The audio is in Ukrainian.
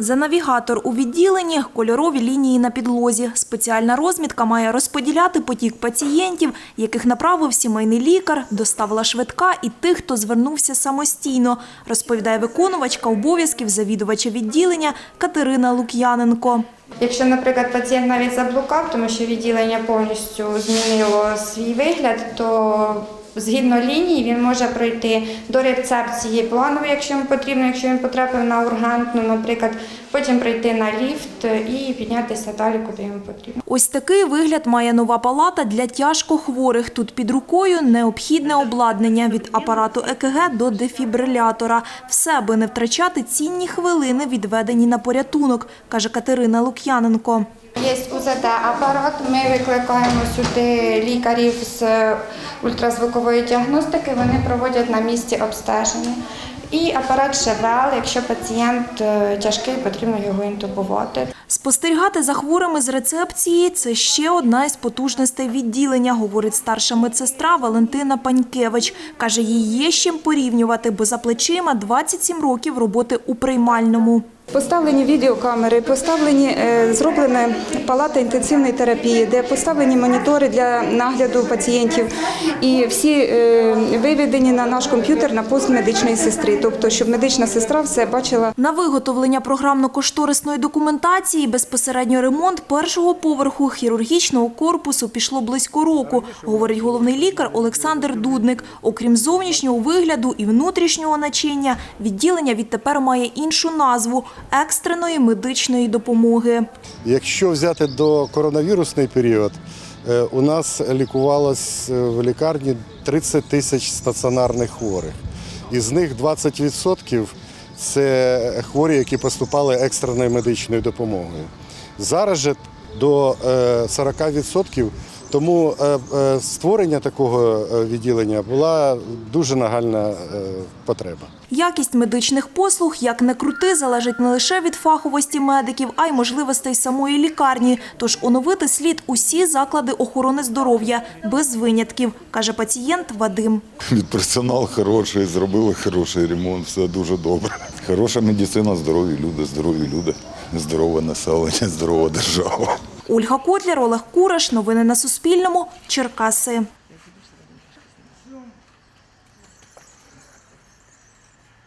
За навігатор у відділенні кольорові лінії на підлозі. Спеціальна розмітка має розподіляти потік пацієнтів, яких направив сімейний лікар, доставила швидка і тих, хто звернувся самостійно, розповідає виконувачка обов'язків завідувача відділення Катерина Лук'яненко. Якщо, наприклад, пацієнт навіть заблукав, тому що відділення повністю змінило свій вигляд, то згідно лінії він може пройти до рецепції планової, якщо йому потрібно, якщо він потрапив на ургентну, наприклад, потім прийти на ліфт і піднятися далі, куди йому потрібно. Ось такий вигляд має нова палата для тяжкохворих. Тут під рукою необхідне обладнання від апарату ЕКГ до дефібрилятора. Все, аби не втрачати цінні хвилини, відведені на порятунок, каже Катерина Лук'яненко. Є УЗД-апарат, ми викликаємо сюди лікарів з ультразвукової діагностики, вони проводять на місці обстеження. І апарат ШВЛ, якщо пацієнт е, тяжкий, потрібно його інтубувати. Спостерігати за хворими з рецепції – це ще одна із потужностей відділення, говорить старша медсестра Валентина Панькевич. Каже, їй є з чим порівнювати, бо за плечима 27 років роботи у приймальному. Поставлені відеокамери, поставлені е, зроблена палата інтенсивної терапії, де поставлені монітори для нагляду пацієнтів, і всі е, виведені на наш комп'ютер на пост медичної сестри, тобто щоб медична сестра все бачила. На виготовлення програмно-кошторисної документації безпосередньо ремонт першого поверху хірургічного корпусу пішло близько року, говорить головний лікар Олександр Дудник. Окрім зовнішнього вигляду і внутрішнього начиння, відділення відтепер має іншу назву – екстреної медичної допомоги. Якщо взяти до коронавірусний період, е, у нас лікувалось е, в лікарні 30 тисяч стаціонарних хворих. Із них 20% це хворі, які поступали екстреною медичною допомогою. Зараз же до е, 40%, тому е, е, створення такого е, відділення була дуже нагальна потреба. Якість медичних послуг, як не крути, залежить не лише від фаховості медиків, а й можливостей самої лікарні. Тож оновити слід усі заклади охорони здоров'я без винятків, каже пацієнт Вадим. Персонал хороший, зробили хороший ремонт, все дуже добре. Хороша медицина, здорові люди, здорові люди, здорове населення, здорова держава. Ольга Котляр, Олег Кураш. Новини на Суспільному. Черкаси.